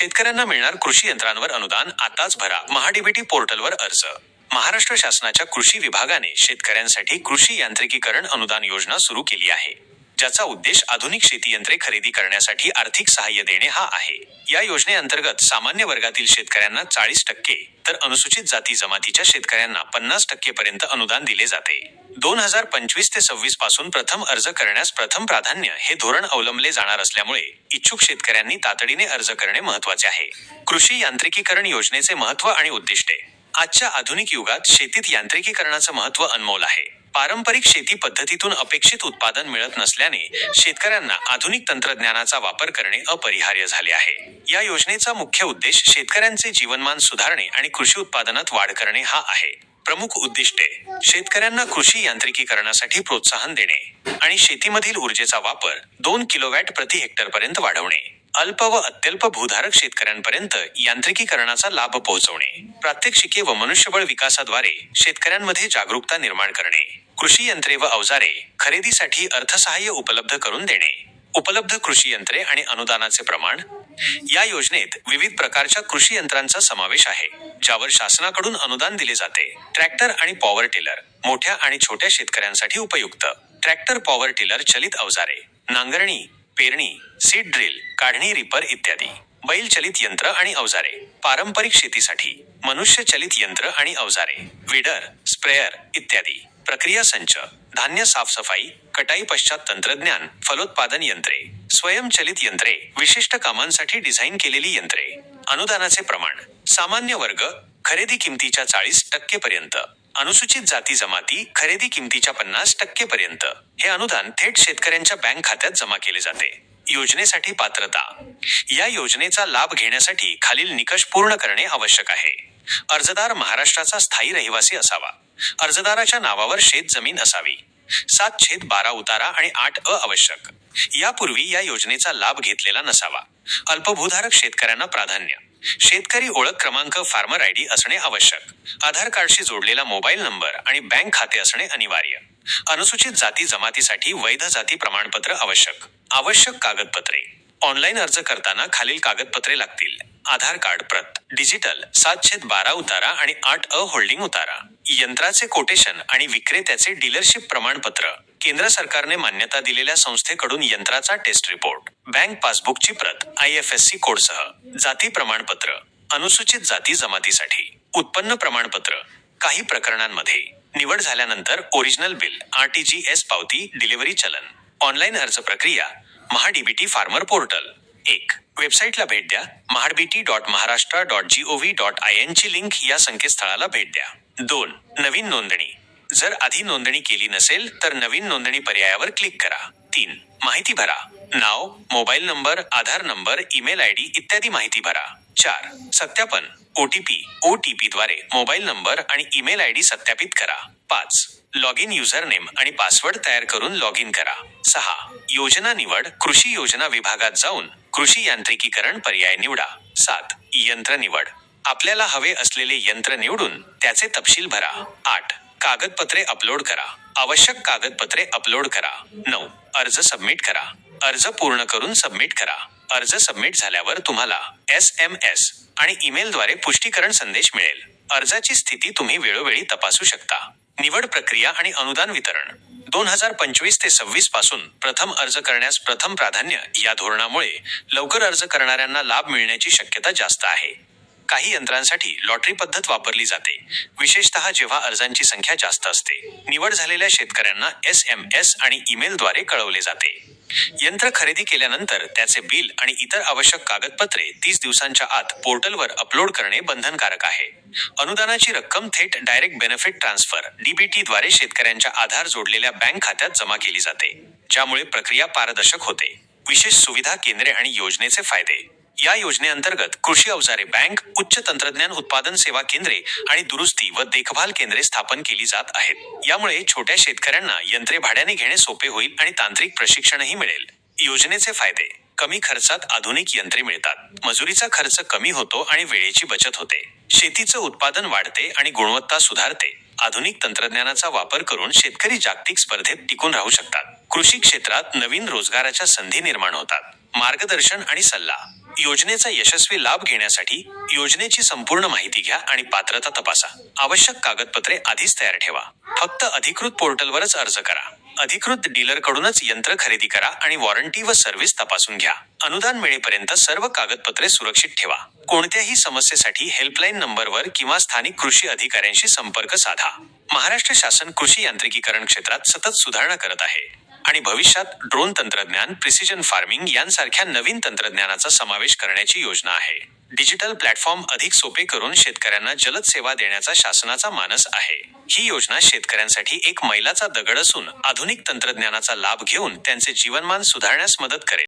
शेतकऱ्यांना मिळणार कृषी यंत्रांवर अनुदान आताच भरा. महाडीबीटी पोर्टलवर अर्ज. महाराष्ट्र शासनाच्या कृषी विभागाने शेतकऱ्यांसाठी कृषी यांत्रिकीकरण अनुदान योजना सुरू केली आहे. ज्याचा उद्देश आधुनिक शेती यंत्रे खरेदी करण्यासाठी आर्थिक सहाय्य देणे हा आहे. या योजनेअंतर्गत सामान्य वर्गातील शेतकऱ्यांना चाळीस टक्के तर अनुसूचित जाती जमातीच्या शेतकऱ्यांना पन्नास टक्के पर्यंत अनुदान दिले जाते. दोन हजार पंचवीस ते सव्वीसपासून प्रथम अर्ज करण्यास प्रथम प्राधान्य हे धोरण अवलंबले जाणार असल्यामुळे इच्छुक शेतकऱ्यांनी तातडीने अर्ज करणे महत्त्वाचे आहे. कृषी यांत्रिकीकरण योजनेचे महत्त्व आणि उद्दिष्टे. आजच्या आधुनिक युगात शेतीत यांत्रिकीकरणाचं महत्त्व अनमोल आहे. पारंपरिक शेती पद्धतीतून अपेक्षित उत्पादन मिळत नसल्याने शेतकऱ्यांना आधुनिक तंत्रज्ञानाचा वापर करणे अपरिहार्य झाले आहे. या योजनेचा मुख्य उद्देश शेतकऱ्यांचे जीवनमान सुधारणे आणि कृषी उत्पादनात वाढ करणे हा आहे. प्रमुख उद्दिष्टे शेतकऱ्यांना कृषी यांत्रिकीकरणासाठी प्रोत्साहन देणे आणि शेतीमधील ऊर्जेचा वापर दोन किलोवॅट प्रति हेक्टर पर्यंत वाढवणे. अल्प व अत्यल्प भूधारक शेतकऱ्यांपर्यंत यांत्रिकीकरणाचा लाभ पोहोचवणे. प्रात्यक्षिके व मनुष्यबळ विकासाद्वारे शेतकऱ्यांमध्ये जागरूकता निर्माण करणे. कृषी यंत्रे व अवजारे खरेदीसाठी अर्थसहाय्य उपलब्ध करून देणे. उपलब्ध कृषी यंत्रे आणि अनुदानाचे प्रमाण. या योजनेत विविध प्रकारच्या कृषी यंत्रांचा समावेश आहे ज्यावर शासनाकडून अनुदान दिले जाते. ट्रॅक्टर आणि पॉवर टिलर मोठ्या आणि छोट्या शेतकऱ्यांसाठी उपयुक्त. ट्रॅक्टर पॉवर टिलर चलित अवजारे नांगरणी पेरणी सीड ड्रिल काढणी रिपर इत्यादी. बैलचलित यंत्र आणि अवजारे. पारंपरिक शेतीसाठी मनुष्य चलित यंत्र आणि अवजारे. विडर स्प्रेअर इत्यादी. प्रक्रिया संच धान्य साफसफाई कटाई पश्चात तंत्रज्ञान फलोत्पादन यंत्रे. स्वयंचलित यंत्रे विशिष्ट कामांसाठी डिझाईन केलेली यंत्रे. अनुदानाचे प्रमाण. सामान्य वर्ग खरेदी किमतीच्या चाळीस टक्के पर्यंत. अनुसूचित जाती जमाती खरेदी किमतीच्या पन्नास टक्के पर्यंत. हे अनुदान थेट शेतकऱ्यांच्या बँक खात्यात जमा केले जाते. योजनेसाठी पात्रता. या योजनेचा लाभ घेण्यासाठी खालील निकष पूर्ण करणे आवश्यक आहे. अर्जदार महाराष्ट्राचा स्थायी रहिवासी असावा. अर्जदाराच्या नावावर शेत जमीन असावी. सात छेद बारा उतारा आणि आठ अ आवश्यक. यापूर्वी या योजनेचा लाभ घेतलेला नसावा. अल्पभूधारक शेतकऱ्यांना प्राधान्य. शेतकरी ओळख क्रमांक फार्मर आयडी असणे आवश्यक. आधार कार्डशी जोडलेला मोबाईल नंबर आणि बँक खाते असणे अनिवार्य. अनुसूचित जाती जमातीसाठी वैध जाती प्रमाणपत्र आवश्यक. आवश्यक कागदपत्रे. ऑनलाईन अर्ज करताना खालील कागदपत्रे लागतील. आधार कार्ड प्रत डिजिटल सात छेद बारा उतारा आणि आठ अ होल्डिंग उतारा. यंत्राचे कोटेशन आणि विक्रेत्याचे डीलरशिप प्रमाणपत्र. केंद्र सरकारने मान्यता दिलेल्या संस्थेकडून यंत्राचा टेस्ट रिपोर्ट. बँक पासबुकची प्रत आय एफ एस सी कोडसह जाती प्रमाणपत्र अनुसूचित जाती जमातीसाठी. उत्पन्न प्रमाणपत्र काही प्रकरणांमध्ये. निवड झाल्यानंतर ओरिजिनल बिल आरटीजी एस पावती डिलिव्हरी चलन. ऑनलाईन अर्ज प्रक्रिया महाडीबीटी फार्मर पोर्टल. एक वेबसाईटला भेट द्या. MahaDBT dot Maharashtra dot gov dot I N ची लिंक या संकेतस्थळाला भेट द्या. दोन नवीन नोंदणी. जर आधी नोंदणी केली नसेल तर नवीन नोंदणी पर्यायावर क्लिक करा. तीन माहिती भरा. नाव mobile number Aadhaar number email I D इत्यादी माहिती भरा. चार सत्यापन. ओटीपी ओटीपी द्वारे मोबाईल नंबर आणि ईमेल आय डी सत्यापित करा. पाच लॉग इन युजर नेम आणि पासवर्ड तयार करून लॉग इन करा. सहा योजना निवड कृषी योजना विभागात जाऊन कृषी यांत्रिकीकरण पर्याय निवडा. सात यंत्र निवड. आपल्याला हवे असलेले यंत्र निवडून त्याचे तपशील भरा. आठ कागदपत्रे अपलोड करा. आवश्यक कागदपत्रे अपलोड करा. नऊ. अर्ज सबमिट करा. अर्ज पूर्ण करून सबमिट करा. अर्ज सबमिट झाल्यावर तुम्हाला एस एम एस आणि ईमेलद्वारे पुष्टीकरण संदेश मिळेल. अर्जाची स्थिती तुम्ही वेळोवेळी तपासू शकता. निवड प्रक्रिया आणि अनुदान वितरण. दोन हजार पंचवीस ते सव्वीसपासून प्रथम अर्ज करण्यास प्रथम प्राधान्य या धोरणामुळे लवकर अर्ज करणाऱ्यांना लाभ मिळण्याची शक्यता जास्त आहे. काही यंत्रांसाठी लॉटरी पद्धत वापरली जाते. विशेषतः जेव्हा अर्जांची संख्या जास्त असते. निवड झालेल्या शेतकऱ्यांना एस एम एस आणि ईमेलद्वारे कळवले जाते. यंत्र खरेदी केल्यानंतर त्याचे बिल आणि इतर आवश्यक कागदपत्रे तीस दिवसांच्या आत पोर्टलवर अपलोड करणे बंधनकारक आहे. अनुदानाची रक्कम थेट डायरेक्ट बेनिफिट ट्रान्सफर डीबीटी द्वारे शेतकऱ्यांच्या आधार जोडलेल्या बँक खात्यात जमा केली जाते ज्यामुळे प्रक्रिया पारदर्शक होते. विशेष सुविधा केंद्रे आणि योजनेचे फायदे. या योजनेअंतर्गत कृषी अवजारे बँक उच्च तंत्रज्ञान उत्पादन सेवा केंद्रे आणि दुरुस्ती व देखभाल केंद्रे स्थापन केली जात आहेत. यामुळे छोट्या शेतकऱ्यांना यंत्रे भाड्याने घेणे सोपे होईल आणि तांत्रिक प्रशिक्षणही मिळेल. योजनेचे फायदे. कमी खर्चात आधुनिक यंत्रे मिळतात. मजुरीचा खर्च कमी होतो आणि वेळेची बचत होते. शेतीचं उत्पादन वाढते आणि गुणवत्ता सुधारते. आधुनिक तंत्रज्ञानाचा वापर करून शेतकरी जागतिक स्पर्धेत टिकून राहू शकतात. कृषी क्षेत्रात नवीन रोजगाराच्या संधी निर्माण होतात. मार्गदर्शन आणि सल्ला. योजनेचा यशस्वी लाभ घेण्यासाठी योजनेची संपूर्ण माहिती घ्या आणि पात्रता तपासा. आवश्यक कागदपत्रे आधीच तयार ठेवा. फक्त अधिकृत पोर्टलवरच अर्ज करा. अधिकृत डीलरकडूनच यंत्र खरेदी करा आणि वॉरंटी व सर्व्हिस तपासून घ्या. अनुदान मिळेपर्यंत सर्व कागदपत्रे सुरक्षित ठेवा. कोणत्याही समस्येसाठी हेल्पलाईन नंबरवर किंवा स्थानिक कृषी अधिकाऱ्यांशी संपर्क साधा. महाराष्ट्र शासन कृषी यांत्रिकीकरण क्षेत्रात सतत सुधारणा करत आहे. आणि भविष्यात ड्रोन तंत्रज्ञान प्रिसिजन फार्मिंग यांसारख्या नवीन तंत्रज्ञानाचा समावेश करण्याची योजना आहे. डिजिटल प्लॅटफॉर्म अधिक सोपे करून शेतकऱ्यांना जलद सेवा देण्याचा शासनाचा मानस आहे. ही योजना शेतकऱ्यांसाठी एक मैलाचा दगड असून आधुनिक तंत्रज्ञानाचा लाभ घेऊन त्यांचे जीवनमान सुधारण्यास मदत करेल.